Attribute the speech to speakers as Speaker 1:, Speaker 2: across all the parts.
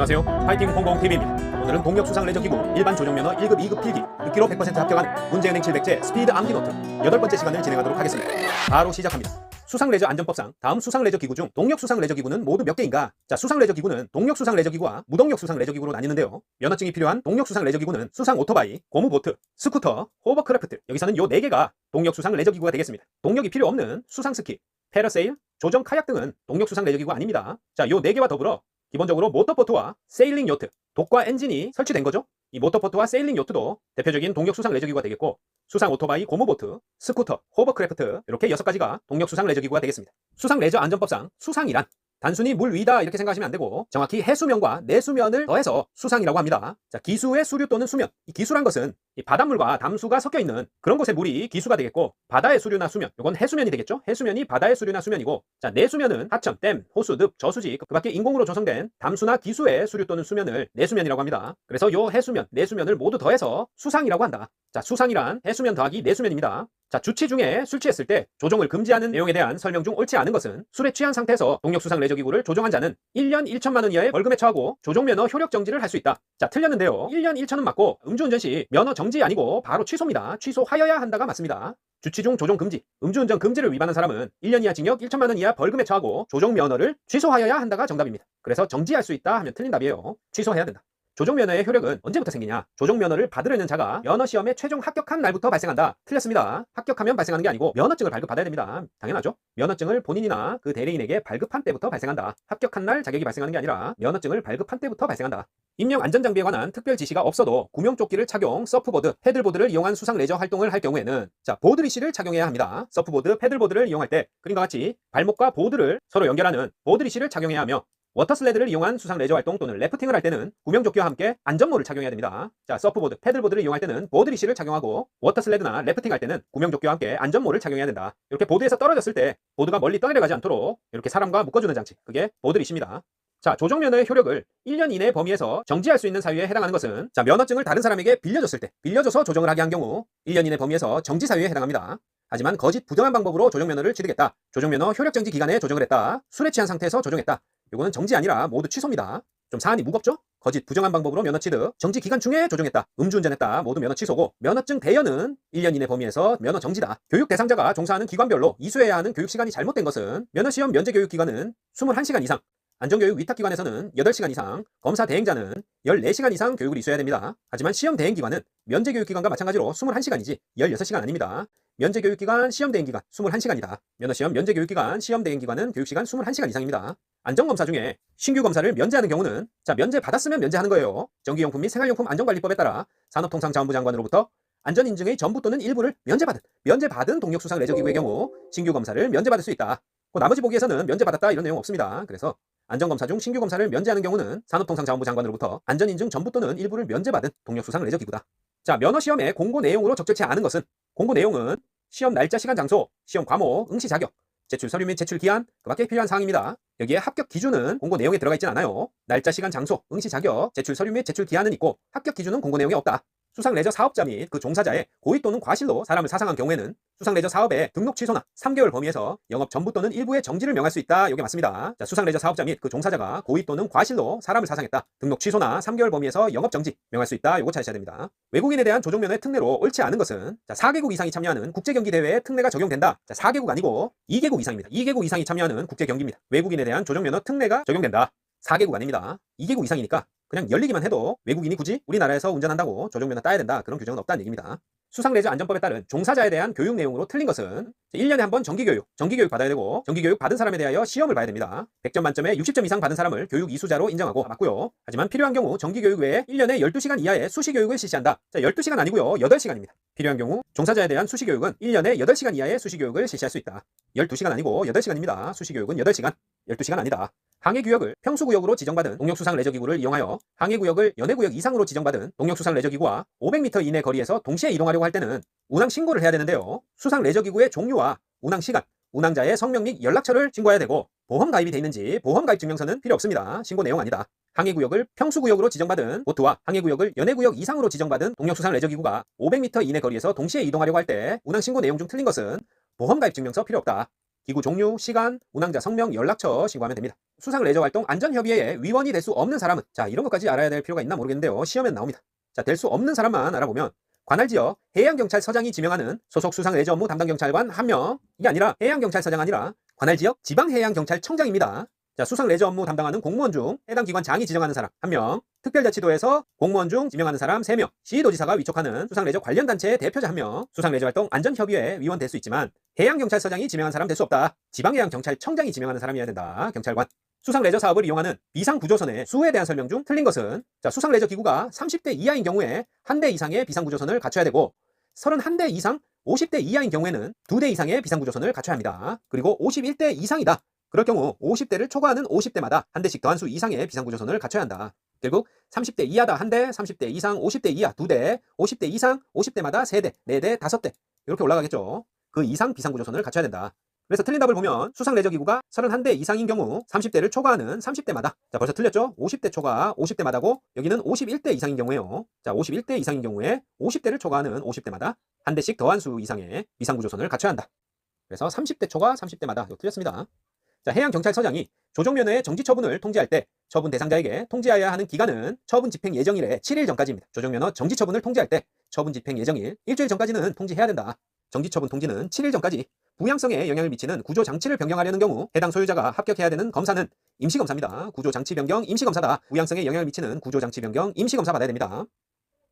Speaker 1: 안녕하세요. 파이팅 홍콩 TV입니다. 오늘은 동력 수상 레저 기구 일반 조종 면허 1급 2급 필기 듣기로 100% 합격하는 문제은행 700제 스피드 암기 노트 여덟 번째 시간을 진행하도록 하겠습니다. 바로 시작합니다. 수상 레저 안전법상 다음 수상 레저 기구 중 동력 수상 레저 기구는 모두 몇 개인가? 자, 수상 레저 기구는 동력 수상 레저 기구와 무동력 수상 레저 기구로 나뉘는데요. 면허증이 필요한 동력 수상 레저 기구는 수상 오토바이, 고무 보트, 스쿠터, 호버크래프트. 여기서는 요 네 개가 동력 수상 레저 기구가 되겠습니다. 동력이 필요 없는 수상 스키, 패러세일, 조정 카약 등은 동력 수상 레저 기구가 아닙니다. 자, 요 네 개와 더불어 기본적으로 모터보트와 세일링 요트, 독과 엔진이 설치된 거죠. 이 모터보트와 세일링 요트도 대표적인 동력 수상 레저 기구가 되겠고 수상 오토바이, 고무보트, 스쿠터, 호버크래프트 이렇게 여섯 가지가 동력 수상 레저 기구가 되겠습니다. 수상 레저 안전법상 수상이란 단순히 물 위다 이렇게 생각하시면 안 되고 정확히 해수면과 내수면을 더해서 수상이라고 합니다. 자, 기수의 수류 또는 수면. 이 기수란 것은 이 바닷물과 담수가 섞여 있는 그런 곳의 물이 기수가 되겠고 바다의 수류나 수면, 이건 해수면이 되겠죠? 해수면이 바다의 수류나 수면이고 자, 내수면은 하천, 댐, 호수, 늪, 저수지 그 밖에 인공으로 조성된 담수나 기수의 수류 또는 수면을 내수면이라고 합니다. 그래서 요 해수면, 내수면을 모두 더해서 수상이라고 한다. 자, 수상이란 해수면 더하기 내수면입니다. 자, 주치 중에 술 취했을 때 조종을 금지하는 내용에 대한 설명 중 옳지 않은 것은 술에 취한 상태에서 동력수상 레저기구를 조종한 자는 1년 1천만 원 이하의 벌금에 처하고 조종면허 효력 정지를 할 수 있다. 자, 틀렸는데요. 1년 1천은 맞고 음주운전 시 면허 정지 아니고 바로 취소입니다. 취소하여야 한다가 맞습니다. 주치 중 조종 금지, 음주운전 금지를 위반한 사람은 1년 이하 징역 1천만 원 이하 벌금에 처하고 조종 면허를 취소하여야 한다가 정답입니다. 그래서 정지할 수 있다 하면 틀린 답이에요. 취소해야 된다. 조종면허의 효력은 언제부터 생기냐? 조종면허를 받으려는 자가 면허 시험에 최종 합격한 날부터 발생한다. 틀렸습니다. 합격하면 발생하는 게 아니고 면허증을 발급받아야 됩니다. 당연하죠. 면허증을 본인이나 그 대리인에게 발급한 때부터 발생한다. 합격한 날 자격이 발생하는 게 아니라 면허증을 발급한 때부터 발생한다. 임명 안전장비에 관한 특별 지시가 없어도 구명조끼를 착용, 서프보드, 패들보드를 이용한 수상 레저 활동을 할 경우에는 자 보드리시를 착용해야 합니다. 서프보드, 패들보드를 이용할 때 그림과 같이 발목과 보드를 서로 연결하는 보드리시를 착용해야 하며 워터슬레드를 이용한 수상 레저 활동 또는 래프팅을 할 때는 구명조끼와 함께 안전모를 착용해야 됩니다. 자, 서프보드, 패들보드를 이용할 때는 보드리시를 착용하고 워터슬레드나 래프팅 할 때는 구명조끼와 함께 안전모를 착용해야 된다. 이렇게 보드에서 떨어졌을 때 보드가 멀리 떠내려가지 않도록 이렇게 사람과 묶어주는 장치, 그게 보드리시입니다. 자, 조종면허의 효력을 1년 이내 범위에서 정지할 수 있는 사유에 해당하는 것은 자, 면허증을 다른 사람에게 빌려줬을 때, 빌려줘서 조종을 하게 한 경우 1년 이내 범위에서 정지 사유에 해당합니다. 하지만 거짓 부정한 방법으로 조종면허를 취득했다. 조종면허 효력정지 기간에 조종을 했다. 술에 취한 상태에서 조종했다. 이거는 정지 아니라 모두 취소입니다. 좀 사안이 무겁죠? 거짓 부정한 방법으로 면허 취득, 정지 기간 중에 조종했다, 음주운전했다, 모두 면허 취소고 면허증 대여는 1년 이내 범위에서 면허 정지다. 교육 대상자가 종사하는 기관별로 이수해야 하는 교육 시간이 잘못된 것은 면허 시험 면제 교육 기간은 21시간 이상, 안전교육 위탁기관에서는 8시간 이상, 검사 대행자는 14시간 이상 교육을 이수해야 됩니다. 하지만 시험 대행기관은 면제교육기관과 마찬가지로 21시간이지 16시간 아닙니다. 면제교육기관, 시험 대행기간 21시간이다. 면허시험 면제교육기간, 시험 대행기관은 교육시간 21시간 이상입니다. 안전검사 중에 신규 검사를 면제하는 경우는 자 면제 받았으면 면제하는 거예요. 전기용품 및 생활용품 안전관리법에 따라 산업통상자원부 장관으로부터 안전인증의 전부 또는 일부를 면제받은 면제받은 동력수상 레저기구의 경우 신규 검사를 면제받을 수 있다. 그 나머지 보기에서는 면제받았다 이런 내용 없습니다. 그래서 안전검사 중 신규 검사를 면제하는 경우는 산업통상자원부 장관으로부터 안전인증 전부 또는 일부를 면제받은 동력수상 레저기구다. 자 면허시험의 공고 내용으로 적절치 않은 것은 공고 내용은 시험 날짜, 시간, 장소, 시험 과목, 응시 자격, 제출 서류 및 제출 기한, 그 밖에 필요한 사항입니다. 여기에 합격 기준은 공고 내용에 들어가 있진 않아요. 날짜, 시간, 장소, 응시 자격, 제출 서류 및 제출 기한은 있고 합격 기준은 공고 내용에 없다. 수상 레저 사업자 및 그 종사자의 고의 또는 과실로 사람을 사상한 경우에는 수상 레저 사업의 등록 취소나 3개월 범위에서 영업 전부 또는 일부의 정지를 명할 수 있다. 이게 맞습니다. 자, 수상 레저 사업자 및 그 종사자가 고의 또는 과실로 사람을 사상했다. 등록 취소나 3개월 범위에서 영업 정지 명할 수 있다. 요거 찾으셔야 됩니다. 외국인에 대한 조종면허의 특례로 옳지 않은 것은 자, 4개국 이상이 참여하는 국제 경기 대회에 특례가 적용된다. 자, 4개국 아니고 2개국 이상입니다. 2개국 이상이 참여하는 국제 경기입니다. 외국인에 대한 조종면허 특례가 적용된다. 4개국 아닙니다. 2개국 이상이니까 그냥 열리기만 해도 외국인이 굳이 우리나라에서 운전한다고 조종면허 따야 된다. 그런 규정은 없다는 얘기입니다. 수상 레저 안전법에 따른 종사자에 대한 교육 내용으로 틀린 것은 1년에 한 번 정기교육, 정기교육 받아야 되고 정기교육 받은 사람에 대하여 시험을 봐야 됩니다. 100점 만점에 60점 이상 받은 사람을 교육 이수자로 인정하고 맞고요. 하지만 필요한 경우 정기교육 외에 1년에 12시간 이하의 수시교육을 실시한다. 자, 12시간 아니고요. 8시간입니다. 필요한 경우 종사자에 대한 수시교육은 1년에 8시간 이하의 수시교육을 실시할 수 있다. 12시간 아니고 8시간입니다. 수시교육은 8시간. 12시간 아니다. 항해구역을 평수구역으로 지정받은 동력수상 레저기구를 이용하여 항해구역을 연해구역 이상으로 지정받은 동력수상 레저기구와 500m 이내 거리에서 동시에 이동하려고 할 때는 운항 신고를 해야 되는데요. 수상 레저기구의 종류와 운항 시간, 운항자의 성명 및 연락처를 신고해야 되고 보험 가입이 돼 있는지 보험 가입 증명서는 필요 없습니다. 신고 내용 아니다. 항해구역을 평수구역으로 지정받은 보트와 항해구역을 연해구역 이상으로 지정받은 동력수상 레저기구가 500m 이내 거리에서 동시에 이동하려고 할 때 운항 신고 내용 중 틀린 것은 보험 가입 증명서 필요 없다. 기구 종류, 시간, 운항자 성명, 연락처 신고하면 됩니다. 수상 레저 활동 안전협의회에 위원이 될 수 없는 사람은 자 이런 것까지 알아야 될 필요가 있나 모르겠는데요. 시험에 나옵니다. 자 될 수 없는 사람만 알아보면 관할 지역 해양경찰서장이 지명하는 소속 수상 레저 업무 담당 경찰관 한 명. 이게 아니라 해양경찰서장 아니라 관할 지역 지방해양경찰청장입니다. 자, 수상 레저 업무 담당하는 공무원 중 해당 기관 장이 지정하는 사람 한명 특별자치도에서 공무원 중 지명하는 사람 세명 시도지사가 위촉하는 수상 레저 관련 단체의 대표자 한명 수상 레저 활동 안전협의회 위원 될 수 있지만 해양경찰서장이 지명한 사람 될 수 없다. 지방해양경찰청장이 지명하는 사람이어야 된다. 경찰관. 수상 레저 사업을 이용하는 비상 구조선의 수에 대한 설명 중 틀린 것은 자, 수상 레저 기구가 30대 이하인 경우에 한 대 이상의 비상 구조선을 갖춰야 되고 31대 이상 50대 이하인 경우에는 두 대 이상의 비상 구조선을 갖춰야 합니다. 그리고 51대 이상이다. 그럴 경우 50대를 초과하는 50대마다 한 대씩 더한 수 이상의 비상 구조선을 갖춰야 한다. 결국 30대 이하다 한 대, 30대 이상 50대 이하 두 대, 50대 이상 50대마다 세 대, 네 대, 다섯 대 이렇게 올라가겠죠. 그 이상 비상 구조선을 갖춰야 된다. 그래서 틀린 답을 보면 수상 레저 기구가 31대 이상인 경우 30대를 초과하는 30대마다 자 벌써 틀렸죠? 50대 초과 50대마다고 여기는 51대 이상인 경우에요. 자 51대 이상인 경우에 50대를 초과하는 50대마다 한 대씩 더한 수 이상의 비상구조선을 갖춰야 한다. 그래서 30대 초과 30대마다 이거 틀렸습니다. 자 해양경찰서장이 조정면허의 정지 처분을 통지할 때 처분 대상자에게 통지해야 하는 기간은 처분 집행 예정일의 7일 전까지입니다. 조정면허 정지 처분을 통지할 때 처분 집행 예정일 일주일 전까지는 통지해야 된다. 정지 처분 통지는 7일 전까지 부양성에 영향을 미치는 구조 장치를 변경하려는 경우 해당 소유자가 합격해야 되는 검사는 임시검사입니다. 구조 장치 변경 임시검사다. 부양성에 영향을 미치는 구조 장치 변경 임시검사 받아야 됩니다.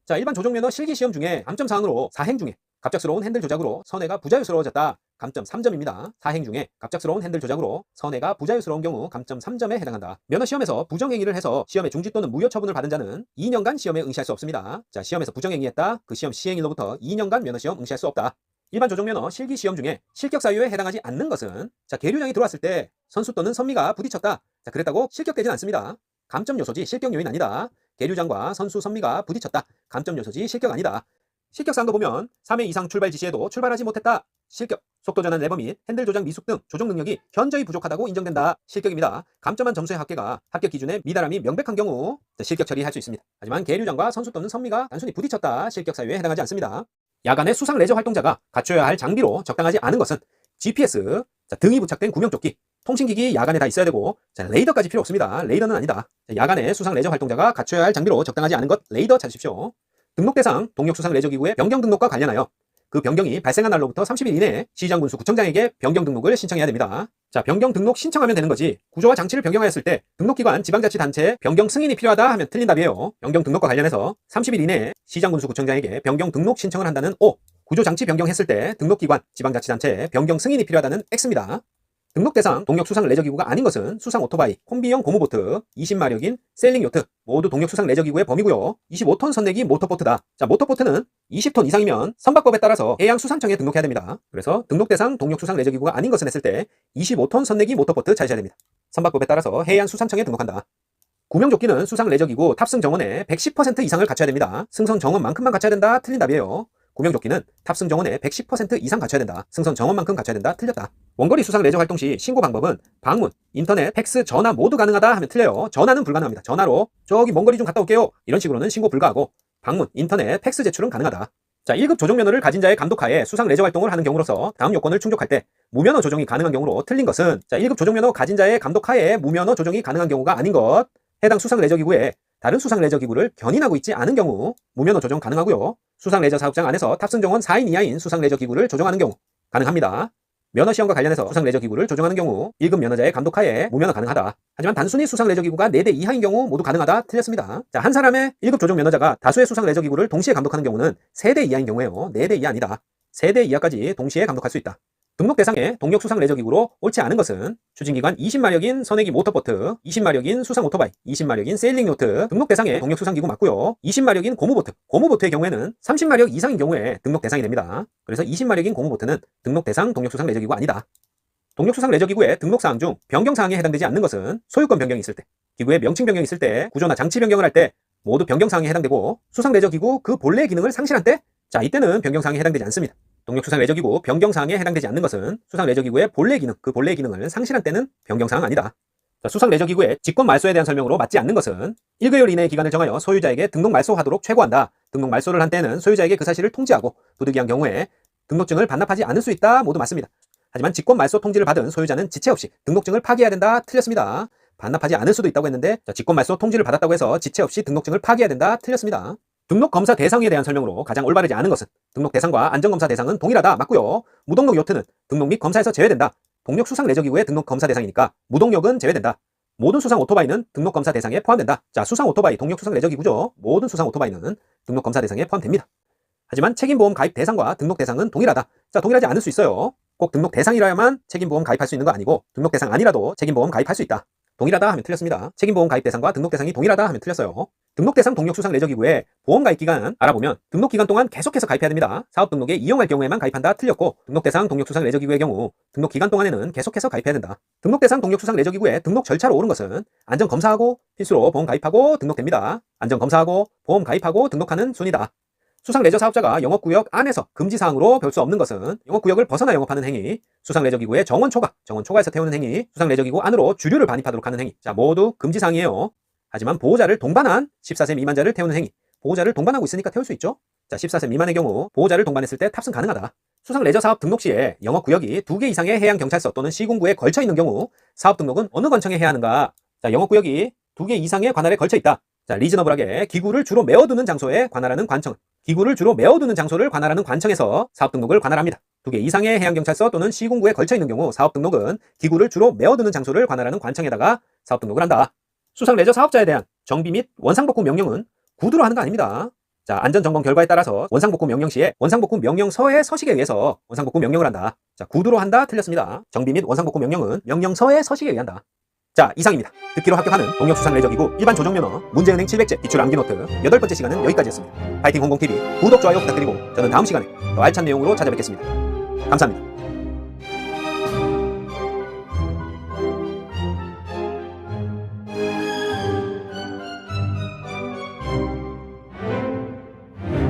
Speaker 1: 자, 일반 조종면허 실기 시험 중에 감점 사항으로 사행 중에 갑작스러운 핸들 조작으로 선회가 부자유스러워졌다. 감점 3점입니다. 사행 중에 갑작스러운 핸들 조작으로 선회가 부자유스러운 경우 감점 3점에 해당한다. 면허 시험에서 부정행위를 해서 시험에 중지 또는 무효 처분을 받은 자는 2년간 시험에 응시할 수 없습니다. 자, 시험에서 부정행위했다. 그 시험 시행일로부터 2년간 면허 시험 응시할 수 없다. 일반 조종 면허 실기 시험 중에 실격 사유에 해당하지 않는 것은 자, 계류장이 들어왔을 때 선수 또는 선미가 부딪혔다. 자, 그랬다고 실격되진 않습니다. 감점 요소지 실격 요인 아니다. 계류장과 선수 선미가 부딪혔다. 감점 요소지 실격 아니다. 실격 사항도 보면 3회 이상 출발 지시에도 출발하지 못했다. 실격. 속도 전환 레버 및 핸들 조작 미숙 등 조종 능력이 현저히 부족하다고 인정된다. 실격입니다. 감점한 점수의 합계가 합격 기준에 미달함이 명백한 경우 실격 처리할 수 있습니다. 하지만 계류장과 선수 또는 선미가 단순히 부딪혔다. 실격 사유에 해당하지 않습니다. 야간에 수상 레저 활동자가 갖춰야 할 장비로 적당하지 않은 것은 GPS, 자, 등이 부착된 구명조끼, 통신기기 야간에 다 있어야 되고 자, 레이더까지 필요 없습니다. 레이더는 아니다. 자, 야간에 수상 레저 활동자가 갖춰야 할 장비로 적당하지 않은 것 레이더 찾으십시오. 등록 대상 동력 수상 레저 기구의 변경 등록과 관련하여 그 변경이 발생한 날로부터 30일 이내에 시장군수 구청장에게 변경 등록을 신청해야 됩니다. 자, 변경 등록 신청하면 되는 거지. 구조와 장치를 변경하였을 때 등록기관 지방자치단체 변경 승인이 필요하다 하면 틀린 답이에요. 변경 등록과 관련해서 30일 이내에 시장군수 구청장에게 변경 등록 신청을 한다는 O. 구조 장치 변경했을 때 등록기관 지방자치단체에 변경 승인이 필요하다는 X입니다. 등록 대상 동력 수상 레저 기구가 아닌 것은 수상 오토바이, 콤비형 고무보트, 20마력인 세일링 요트 모두 동력 수상 레저 기구의 범위고요. 25톤 선내기 모터보트다. 자, 모터보트는 20톤 이상이면 선박법에 따라서 해양수산청에 등록해야 됩니다. 그래서 등록 대상 동력 수상 레저 기구가 아닌 것은 했을 때 25톤 선내기 모터보트 찾으셔야 됩니다. 선박법에 따라서 해양수산청에 등록한다. 구명조끼는 수상 레저 기구 탑승 정원의 110% 이상을 갖춰야 됩니다. 승선 정원만큼만 갖춰야 된다. 틀린 답이에요. 구명조끼는 탑승 정원의 110% 이상 갖춰야 된다. 승선 정원만큼 갖춰야 된다. 틀렸다. 원거리 수상 레저 활동 시 신고 방법은 방문, 인터넷, 팩스, 전화 모두 가능하다 하면 틀려요. 전화는 불가능합니다. 전화로 저기 먼 거리 좀 갔다 올게요. 이런 식으로는 신고 불가하고 방문, 인터넷, 팩스 제출은 가능하다. 자, 1급 조종면허를 가진 자의 감독하에 수상 레저 활동을 하는 경우로서 다음 요건을 충족할 때 무면허 조종이 가능한 경우로 틀린 것은 자, 1급 조종면허 가진 자의 감독하에 무면허 조종이 가능한 경우가 아닌 것. 해당 수상 레저 기구에 다른 수상 레저 기구를 견인하고 있지 않은 경우 무면허 조종 가능하고요. 수상 레저 사업장 안에서 탑승 정원 4인 이하인 수상 레저 기구를 조종하는 경우 가능합니다. 면허 시험과 관련해서 수상 레저 기구를 조종하는 경우 1급 면허자의 감독하에 무면허 가능하다. 하지만 단순히 수상 레저 기구가 4대 이하인 경우 모두 가능하다. 틀렸습니다. 자, 한 사람의 1급 조종 면허자가 다수의 수상 레저 기구를 동시에 감독하는 경우는 3대 이하인 경우에요. 4대 이하 아니다. 3대 이하까지 동시에 감독할 수 있다. 등록 대상의 동력 수상 기구로 옳지 않은 것은 추진기관 20마력인 선내기 모터보트, 20마력인 수상 오토바이, 20마력인 세일링 요트 등록 대상의 동력 수상 기구 맞고요. 20마력인 고무보트, 고무보트의 경우에는 30마력 이상인 경우에 등록 대상이 됩니다. 그래서 20마력인 고무보트는 등록 대상 동력 수상 기구 아니다. 동력 수상 기구의 등록 사항 중 변경 사항에 해당되지 않는 것은 소유권 변경이 있을 때, 기구의 명칭 변경이 있을 때, 구조나 장치 변경을 할 때 모두 변경 사항에 해당되고 수상 레저 기구 그 본래의 기능을 상실한 때, 자 이때는 변경 사항에 해당되지 않습니다. 동력 수상 레저 기구 변경 사항에 해당되지 않는 것은 수상 기구의 본래 기능, 그 본래 기능을 상실한 때는 변경 사항 아니다. 자, 수상 기구의 직권 말소에 대한 설명으로 맞지 않는 것은 1개월 이내의 기간을 정하여 소유자에게 등록 말소하도록 최고한다. 등록 말소를 한 때는 소유자에게 그 사실을 통지하고 부득이한 경우에 등록증을 반납하지 않을 수 있다. 모두 맞습니다. 하지만 직권 말소 통지를 받은 소유자는 지체 없이 등록증을 파기해야 된다. 틀렸습니다. 반납하지 않을 수도 있다고 했는데 자, 직권 말소 통지를 받았다고 해서 지체 없이 등록증을 파기해야 된다. 틀렸습니다. 등록 검사 대상에 대한 설명으로 가장 올바르지 않은 것은 등록 대상과 안전검사 대상은 동일하다. 맞고요. 무등록 요트는 등록 및 검사에서 제외된다. 동력 수상 레저기구의 등록 검사 대상이니까 무동력은 제외된다. 모든 수상 오토바이는 등록 검사 대상에 포함된다. 자, 수상 오토바이 동력 수상 레저기구죠. 모든 수상 오토바이는 등록 검사 대상에 포함됩니다. 하지만 책임보험 가입 대상과 등록 대상은 동일하다. 자, 동일하지 않을 수 있어요. 꼭 등록 대상이라야만 책임보험 가입할 수 있는 거 아니고 등록 대상 아니라도 책임보험 가입할 수 있다. 동일하다 하면 틀렸습니다. 책임보험 가입 대상과 등록 대상이 동일하다 하면 틀렸어요. 등록 대상 동력 수상 레저 기구의 보험 가입 기간 알아보면 등록 기간 동안 계속해서 가입해야 됩니다. 사업 등록에 이용할 경우에만 가입한다 틀렸고 등록 대상 동력 수상 레저 기구의 경우 등록 기간 동안에는 계속해서 가입해야 된다. 등록 대상 동력 수상 레저 기구의 등록 절차로 옳은 것은 안전 검사하고 필수로 보험 가입하고 등록됩니다. 안전 검사하고 보험 가입하고 등록하는 순이다. 수상 레저 사업자가 영업구역 안에서 금지 사항으로 별 수 없는 것은 영업구역을 벗어나 영업하는 행위, 수상 레저 기구의 정원 초과, 정원 초과에서 태우는 행위, 수상 레저 기구 안으로 주류를 반입하도록 하는 행위. 자, 모두 금지 사항이에요. 하지만 보호자를 동반한 14세 미만자를 태우는 행위. 보호자를 동반하고 있으니까 태울 수 있죠? 자, 14세 미만의 경우 보호자를 동반했을 때 탑승 가능하다. 수상 레저 사업 등록 시에 영업 구역이 두개 이상의 해양 경찰서 또는 시군구에 걸쳐 있는 경우 사업 등록은 어느 관청에 해야 하는가? 자, 영업 구역이 두개 이상의 관할에 걸쳐 있다. 자, 리즈너블하게 기구를 주로 메어두는 장소에 관할하는 관청. 기구를 주로 메어두는 장소를 관할하는 관청에서 사업 등록을 관할합니다. 두 개 이상의 해양경찰서 또는 시군구에 걸쳐 있는 경우 사업 등록은 기구를 주로 메어두는 장소를 관할하는 관청에다가 사업 등록을 한다. 수상 레저 사업자에 대한 정비 및 원상복구 명령은 구두로 하는 거 아닙니다. 자, 안전점검 결과에 따라서 원상복구 명령 시에 원상복구 명령서의 서식에 의해서 원상복구 명령을 한다. 자, 구두로 한다 틀렸습니다. 정비 및 원상복구 명령은 명령서의 서식에 의한다. 자, 이상입니다. 듣기로 합격하는 동력 수상 레저기구 일반 조정 면허 문제은행 700제 기출 암기 노트 여덟 번째 시간은 여기까지였습니다. 파이팅 홍공TV 구독, 좋아요 부탁드리고 저는 다음 시간에 더 알찬 내용으로 찾아뵙겠습니다. 감사합니다.